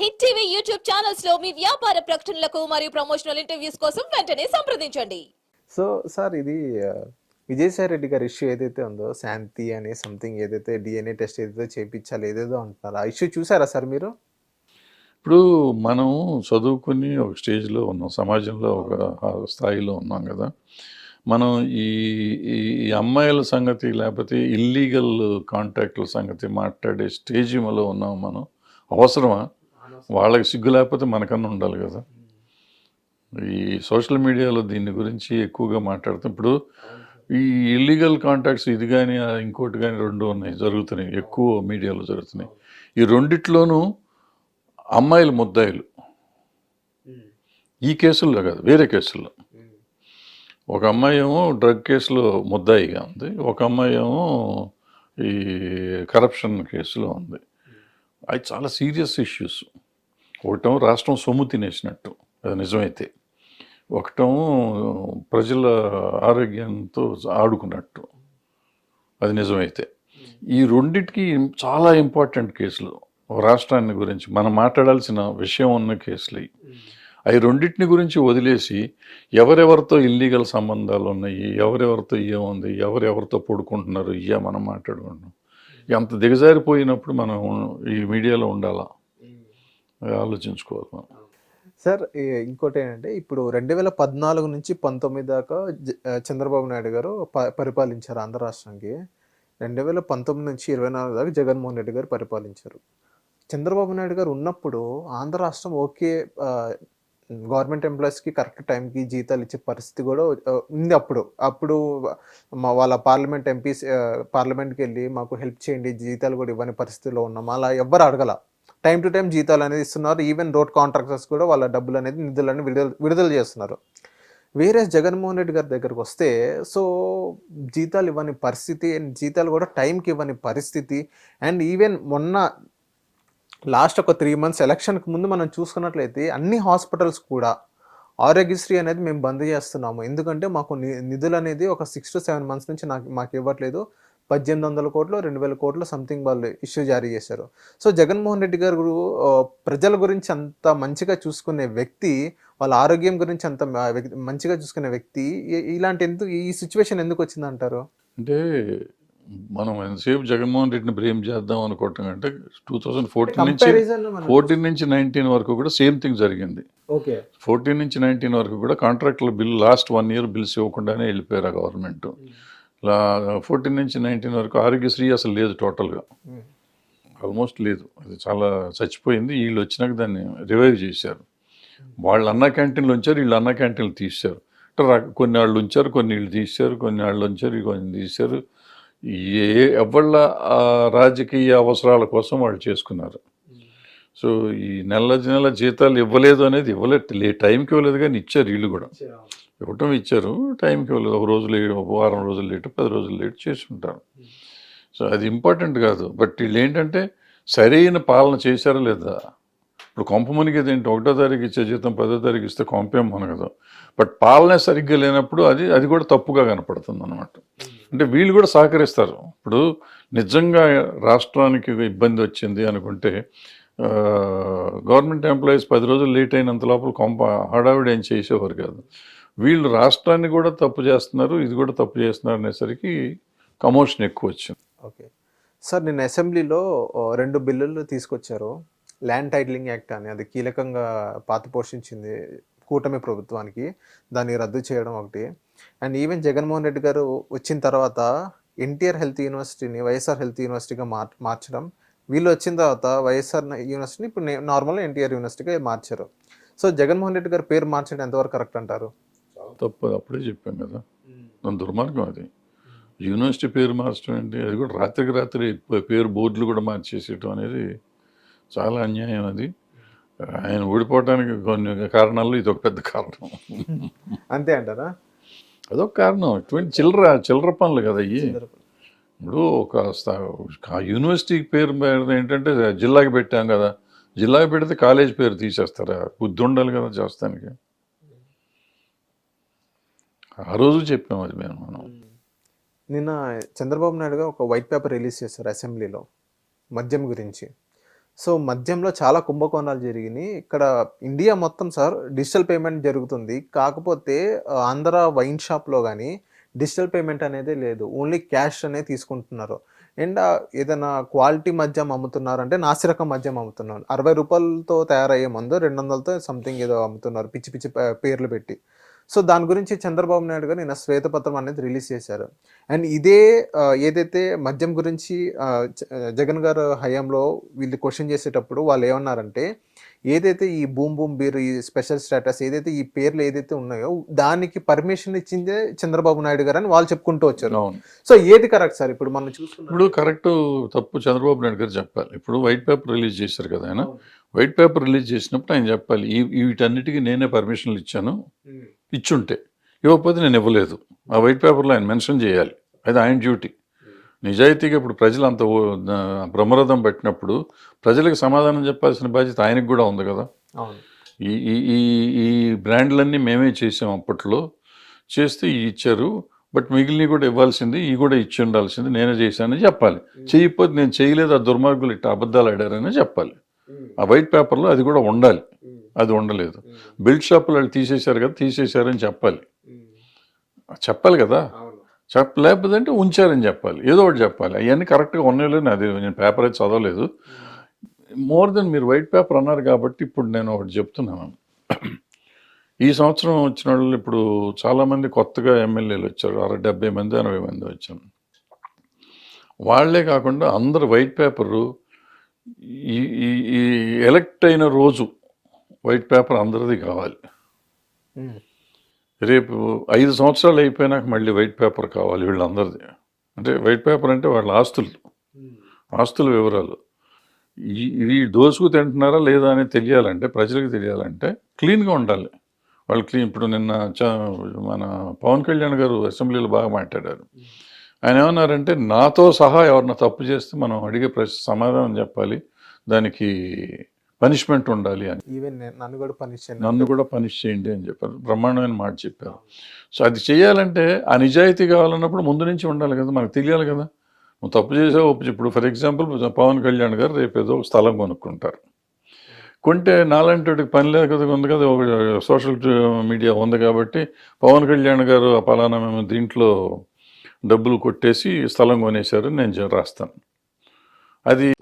Hit TV YouTube ఛానల్స్లో మీ వ్యాపార ప్రకటనలకు మరియు ప్రమోషనల్ ఇంటర్వ్యూస్ కోసం వెంటనే సంప్రదించండి. సో సార్ ఇది విజయసాయి రెడ్డి గారి ఇష్యూ ఏదైతే ఉందో శాంతి అనే సంథింగ్ ఏదైతే డిఎన్ఏ టెస్ట్ ఏదైతే చేయించాలి ఏదేదో అంటున్నారు ఆ ఇష్యూ చూసారా సార్ మీరు? ఇప్పుడు మనం చదువుకుని ఒక స్టేజ్లో ఉన్నాం సమాజంలో ఒక స్థాయిలో ఉన్నాం కదా. మనం ఈ ఈ ఈ అమ్మాయిల సంగతి లేకపోతే ఇల్లీగల్ కాంటాక్ట్ల సంగతి మాట్లాడే స్టేజ్లో ఉన్నాం మనం. అవసరమా? వాళ్ళకి సిగ్గు లేకపోతే మనకన్నా ఉండాలి కదా. ఈ సోషల్ మీడియాలో దీని గురించి ఎక్కువగా మాట్లాడుతాం ఇప్పుడు ఈ ఇల్లీగల్ కాంటాక్ట్స్ ఇది కానీ ఇంకోటి కానీ రెండు ఉన్నాయి జరుగుతున్నాయి ఎక్కువ మీడియాలో జరుగుతున్నాయి. ఈ రెండిట్లోనూ అమ్మాయిలు ముద్దాయిలు. ఈ కేసుల్లో కాదు వేరే కేసుల్లో. ఒక అమ్మాయి ఏమో డ్రగ్ కేసులో ముద్దాయిగా ఉంది ఒక అమ్మాయి ఏమో ఈ కరప్షన్ కేసులో ఉంది. అవి చాలా సీరియస్ ఇష్యూస్. ఒకటం రాష్ట్రం సొమ్ము తినేసినట్టు. అది నిజమైతే. ఒకటం ప్రజల ఆరోగ్యంతో ఆడుకున్నట్టు. అది నిజమైతే. ఈ రెండిటికి చాలా ఇంపార్టెంట్ కేసులు. రాష్ట్రాన్ని గురించి మనం మాట్లాడాల్సిన విషయం ఉన్న కేసులు. అవి రెండింటిని గురించి వదిలేసి ఎవరెవరితో ఇల్లీగల్ సంబంధాలు ఉన్నాయి ఎవరెవరితో ఏముంది ఎవరెవరితో పడుకుంటున్నారు ఇయ్యా మనం మాట్లాడుకుంటున్నాం. ఎంత దిగజారిపోయినప్పుడు మనం ఈ మీడియాలో ఉండాలా? ఆలోచించుకోవాలి మనం. సార్ ఇంకోటి ఏంటంటే ఇప్పుడు రెండు వేల పద్నాలుగు నుంచి పంతొమ్మిది దాకా చంద్రబాబు నాయుడు గారు ప- పరిపాలించారు ఆంధ్ర రాష్ట్రానికి. రెండు వేల పంతొమ్మిది నుంచి ఇరవై నాలుగు దాకా జగన్మోహన్ రెడ్డి గారు పరిపాలించారు. చంద్రబాబు నాయుడు గారు ఉన్నప్పుడు ఆంధ్ర రాష్ట్రం ఓకే గవర్నమెంట్ ఎంప్లాయీస్కి కరెక్ట్ టైంకి జీతాలు ఇచ్చే పరిస్థితి కూడా ఉంది అప్పుడు. అప్పుడు మా వాళ్ళ పార్లమెంట్ ఎంపీస్ పార్లమెంట్కి వెళ్ళి మాకు హెల్ప్ చేయండి జీతాలు కూడా ఇవ్వని పరిస్థితిలో ఉన్నాం. అలా ఎవ్వరు అడగల. టైం టు టైం జీతాలు అనేది ఇస్తున్నారు. ఈవెన్ రోడ్ కాంట్రాక్టర్స్ కూడా వాళ్ళ డబ్బులు అనేది నిధులను విడుదల విడుదల చేస్తున్నారు. వేరే జగన్మోహన్ రెడ్డి గారి దగ్గరకు వస్తే సో జీతాలు ఇవ్వని పరిస్థితి అండ్ జీతాలు కూడా టైంకి ఇవ్వని పరిస్థితి అండ్ ఈవెన్ మొన్న లాస్ట్ ఒక త్రీ మంత్స్ ఎలక్షన్కి ముందు మనం చూసుకున్నట్లయితే అన్ని హాస్పిటల్స్ కూడా ఆరోగ్యశ్రీ అనేది మేము బంద్ చేస్తున్నాము. ఎందుకంటే మాకు ని- నిధులు అనేది ఒక సిక్స్ టు సెవెన్ మంత్స్ నుంచి నాకు మాకు ఇవ్వట్లేదు. పద్దెనిమిది వందల కోట్లు రెండు వేల కోట్లు సంథింగ్ వాళ్ళు ఇష్యూ జారీ చేశారు. సో జగన్మోహన్ రెడ్డి గారు ప్రజల గురించి అంత మంచిగా చూసుకునే వ్యక్తి వాళ్ళ ఆరోగ్యం గురించి అంత మంచిగా చూసుకునే వ్యక్తి ఇలాంటి ఎందుకు ఈ సిచ్యువేషన్ ఎందుకు వచ్చిందంటారు అంటే మనం ఎంతసేపు జగన్మోహన్ రెడ్డిని బ్లేమ్ చేద్దాం అనుకోవటం అంటే టూ థౌజండ్ ఫోర్టీన్ నుంచి ఫోర్టీన్ నుంచి నైన్టీన్ వరకు కూడా సేమ్ థింగ్ జరిగింది. ఓకే. ఫోర్టీన్ నుంచి నైన్టీన్ వరకు కూడా కాంట్రాక్టుల bill last one year bills ఇవ్వకుండానే వెళ్ళిపోయారు గవర్నమెంట్ ఫోర్టీన్ నుంచి నైన్టీన్ వరకు ఆరోగ్యశ్రీ అసలు లేదు టోటల్గా. ఆల్మోస్ట్ లేదు. అది చాలా చచ్చిపోయింది. వీళ్ళు వచ్చినాక దాన్ని రివైవ్ చేశారు. వాళ్ళు అన్న క్యాంటీన్లు ఉంచారు వీళ్ళు అన్న క్యాంటీన్లు తీశారు. కొన్ని వాళ్ళు ఉంచారు కొన్ని వీళ్ళు తీశారు కొన్ని వాళ్ళు ఉంచారు కొన్ని తీశారు. ఏ ఎవళ్ళ రాజకీయ అవసరాల కోసం వాళ్ళు చేసుకున్నారు. సో ఈ నెల నెల జీతాలు ఇవ్వలేదు అనేది ఇవ్వలేదు టైంకి ఇవ్వలేదు కానీ ఇచ్చారు వీళ్ళు కూడా. ఇవ్వటం ఇచ్చారు. టైంకి వాళ్ళు ఒక రోజు లేట్ ఒక వారం రోజులు లేట్ పది రోజులు లేట్ చేసి సో అది ఇంపార్టెంట్ కాదు. బట్ వీళ్ళు ఏంటంటే సరైన పాలన చేశారా లేదా? ఇప్పుడు కొంపమనికి ఏంటి? ఒకటో తారీఖు ఇచ్చే జీతం పదో తారీఖు ఇస్తే కొంపేం మనగదు. బట్ పాలనే సరిగ్గా లేనప్పుడు అది అది కూడా తప్పుగా కనపడుతుంది అనమాట అంటే వీళ్ళు కూడా సహకరిస్తారు. ఇప్పుడు నిజంగా రాష్ట్రానికి ఇబ్బంది వచ్చింది అనుకుంటే గవర్నమెంట్ ఎంప్లాయీస్ పది రోజులు లేట్ అయినంత లోపల కొంప హడావిడి ఏం చేసేవారు కాదు. వీళ్ళు రాష్ట్రాన్ని కూడా తప్పు చేస్తున్నారు ఇది కూడా తప్పు చేస్తున్నారు అనేసరికి కమోషన్ ఎక్కువ వచ్చింది. ఓకే. సార్ నిన్న అసెంబ్లీలో రెండు బిల్లులు తీసుకొచ్చారు. ల్యాండ్ టైటిలింగ్ యాక్ట్ అని అది కీలకంగా పాత పోషించింది కూటమి ప్రభుత్వానికి. దాన్ని రద్దు చేయడం ఒకటి. అండ్ ఈవెన్ జగన్మోహన్ రెడ్డి గారు వచ్చిన తర్వాత ఎన్టీఆర్ హెల్త్ యూనివర్సిటీని వైఎస్ఆర్ హెల్త్ యూనివర్సిటీగా మార్ మార్చడం. వీళ్ళు వచ్చిన తర్వాత వైఎస్ఆర్ యూనివర్సిటీని ఇప్పుడు నార్మల్ ఎన్టీఆర్ యూనివర్సిటీగా మార్చారు. సో జగన్మోహన్ రెడ్డి గారు పేరు మార్చడం ఎంతవరకు కరెక్ట్ అంటారు? తప్పు అప్పుడే చెప్పాం కదా. దాని దుర్మార్గం అది. యూనివర్సిటీ పేరు మార్చడం ఏంటి? అది కూడా రాత్రికి రాత్రి పేరు బోర్డులు కూడా మార్చేసేయటం అనేది చాలా అన్యాయం అది. ఆయన ఓడిపోవడానికి కొన్ని కారణాల్లో ఇది ఒక పెద్ద కారణం. అంతే అంటారా? అదొక కారణం. ఇటువంటి చిల్లర చిల్లర పనులు కదా అయ్యి ఇప్పుడు ఒక స్థా- ఆ యూనివర్సిటీ పేరు ఏంటంటే జిల్లాకి పెట్టాం కదా. జిల్లాకి పెడితే కాలేజ్ పేరు తీసేస్తారా? బుద్ధి ఉండాలి కదా చేస్తానికి ఆ రోజు చెప్పాము అది మేము. మనం నిన్న చంద్రబాబు నాయుడుగా ఒక వైట్ పేపర్ రిలీజ్ చేశారు అసెంబ్లీలో మద్యం గురించి. సో మద్యంలో చాలా కుంభకోణాలు జరిగినాయి. ఇక్కడ ఇండియా మొత్తం సార్ డిజిటల్ పేమెంట్ జరుగుతుంది. కాకపోతే ఆంధ్ర వైన్ షాప్లో కానీ డిజిటల్ పేమెంట్ అనేది లేదు. ఓన్లీ క్యాష్ అనేది తీసుకుంటున్నారు. అండ్ ఏదైనా క్వాలిటీ మద్యం అమ్ముతున్నారు అంటే నాసిరకం మద్యం అమ్ముతున్నారు. అరవై రూపాయలతో తయారయ్యే మందు రెండు వందలతో సంథింగ్ ఏదో అమ్ముతున్నారు. పిచ్చి పిచ్చి పేర్లు పెట్టి. సో దాని గురించి చంద్రబాబు నాయుడు గారు నిన్న శ్వేతపత్రం అనేది రిలీజ్ చేశారు. అండ్ ఇదే ఏదైతే మద్యం గురించి జగన్ గారు హయాంలో వీళ్ళు క్వశ్చన్ చేసేటప్పుడు వాళ్ళు ఏమన్నారంటే ఏదైతే ఈ బూమ్ బూమ్ బీర్ ఈ స్పెషల్ స్టేటస్ ఏదైతే ఈ పేర్లు ఏదైతే ఉన్నాయో దానికి పర్మిషన్ ఇచ్చిందే చంద్రబాబు నాయుడు గారు అని వాళ్ళు చెప్పుకుంటూ వచ్చారు. సో ఏది కరెక్ట్ సార్? ఇప్పుడు మనం చూసుకున్నాం ఇప్పుడు కరెక్ట్ తప్పు చంద్రబాబు నాయుడు గారు చెప్పాలి. ఇప్పుడు వైట్ పేపర్ రిలీజ్ చేశారు కదా ఆయన. వైట్ పేపర్ రిలీజ్ చేసినప్పుడు ఆయన చెప్పాలి ఈ వీటన్నిటికీ నేనే పర్మిషన్లు ఇచ్చాను ఇచ్చుంటే ఇవ్వకపోతే నేను ఇవ్వలేదు. ఆ వైట్ పేపర్లో ఆయన మెన్షన్ చేయాలి అది ఆయన డ్యూటీ. నిజాయితీగా ఇప్పుడు ప్రజలు అంత బ్రహ్మరథం పట్టినప్పుడు ప్రజలకు సమాధానం చెప్పాల్సిన బాధ్యత ఆయనకు కూడా ఉంది కదా. ఈ ఈ బ్రాండ్లన్నీ మేమే చేసాం అప్పట్లో చేస్తే ఇవి ఇచ్చారు బట్ మిగిలినవి కూడా ఇవ్వాల్సింది ఈ కూడా ఇచ్చి ఉండాల్సింది నేనే చేశానని చెప్పాలి. చేయకపోతే నేను చేయలేదు ఆ దుర్మార్గులు ఇట్లా అబద్ధాలు ఆడారని చెప్పాలి. ఆ వైట్ పేపర్లో అది కూడా ఉండాలి. అది ఉండలేదు. బెల్ట్ షాపులు వాళ్ళు తీసేశారు కదా తీసేశారని చెప్పాలి. చెప్పాలి కదా. చెప్ప లేకపోతే అంటే ఉంచారని చెప్పాలి. ఏదో ఒకటి చెప్పాలి. అవన్నీ కరెక్ట్గా ఉన్నాయో లేదో అది నేను పేపర్ అయితే చదవలేదు. మోర్ దెన్ మీరు వైట్ పేపర్ అన్నారు కాబట్టి ఇప్పుడు నేను ఒకటి చెప్తున్నాను. ఈ సంవత్సరం వచ్చిన వాళ్ళు ఇప్పుడు చాలామంది కొత్తగా ఎమ్మెల్యేలు వచ్చారు. అరవై డెబ్బై మంది ఎనభై మంది వచ్చారు. వాళ్ళే కాకుండా అందరు వైట్ పేపరు ఈ ఈ ఎలక్ట్ అయిన రోజు వైట్ పేపర్ అందరిది కావాలి. రేపు ఐదు సంవత్సరాలు అయిపోయినాక మళ్ళీ వైట్ పేపర్ కావాలి వీళ్ళందరిది. అంటే వైట్ పేపర్ అంటే వాళ్ళ ఆస్తులు. ఆస్తుల వివరాలు. ఈ ఇవి దోసుకు తింటున్నారా లేదా అని తెలియాలంటే ప్రజలకు తెలియాలంటే క్లీన్గా ఉండాలి. వాళ్ళు క్లీన్ ఇప్పుడు నిన్న చ- మన పవన్ కళ్యాణ్ గారు అసెంబ్లీలో బాగా మాట్లాడారు. ఆయన ఏమన్నారంటే నాతో సహా ఎవరన్నా తప్పు చేస్తే మనం అడిగే ప్రశ్న సమాధానం చెప్పాలి. దానికి పనిష్మెంట్ ఉండాలి అని. ఈవెన్ నన్ను కూడా పనిష్ చేయండి. నన్ను కూడా పనిష్ చేయండి అని చెప్పారు. బ్రహ్మాండమైన మాట చెప్పారు. సో అది చేయాలంటే ఆ నిజాయితీ కావాలన్నప్పుడు ముందు నుంచి ఉండాలి కదా మనకు తెలియాలి కదా. నువ్వు తప్పు చేసావు ఒప్పు ఇప్పుడు ఫర్ ఎగ్జాంపుల్ పవన్ కళ్యాణ్ గారు రేపు ఏదో ఒక స్థలం కొనుక్కుంటారు. కొంటే నాలాంటి పని లేదు కదా ఉంది కదా ఒక సోషల్ మీడియా ఉంది కాబట్టి పవన్ కళ్యాణ్ గారు ఆ పలానా మేము దీంట్లో డబ్బులు కొట్టేసి స్థలం కొనేశారని నేను రాస్తాను. అది